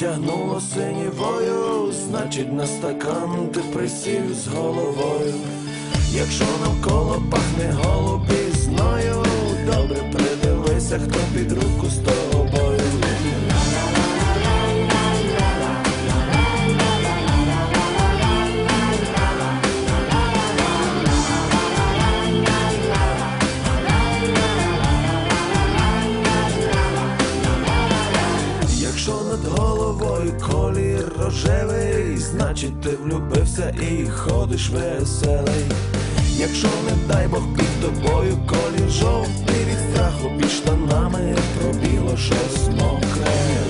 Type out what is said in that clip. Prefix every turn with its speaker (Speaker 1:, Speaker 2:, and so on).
Speaker 1: Затягнуло синівою, значить на стакан ти присів з головою. Якщо навколо пахне голубізною, добре придивися, хто під руку з Якщо над головою колір рожевий, значить ти влюбився і ходиш веселий. Якщо не дай Бог під тобою колір жовтий від страху під штанами пробіло щось мокре.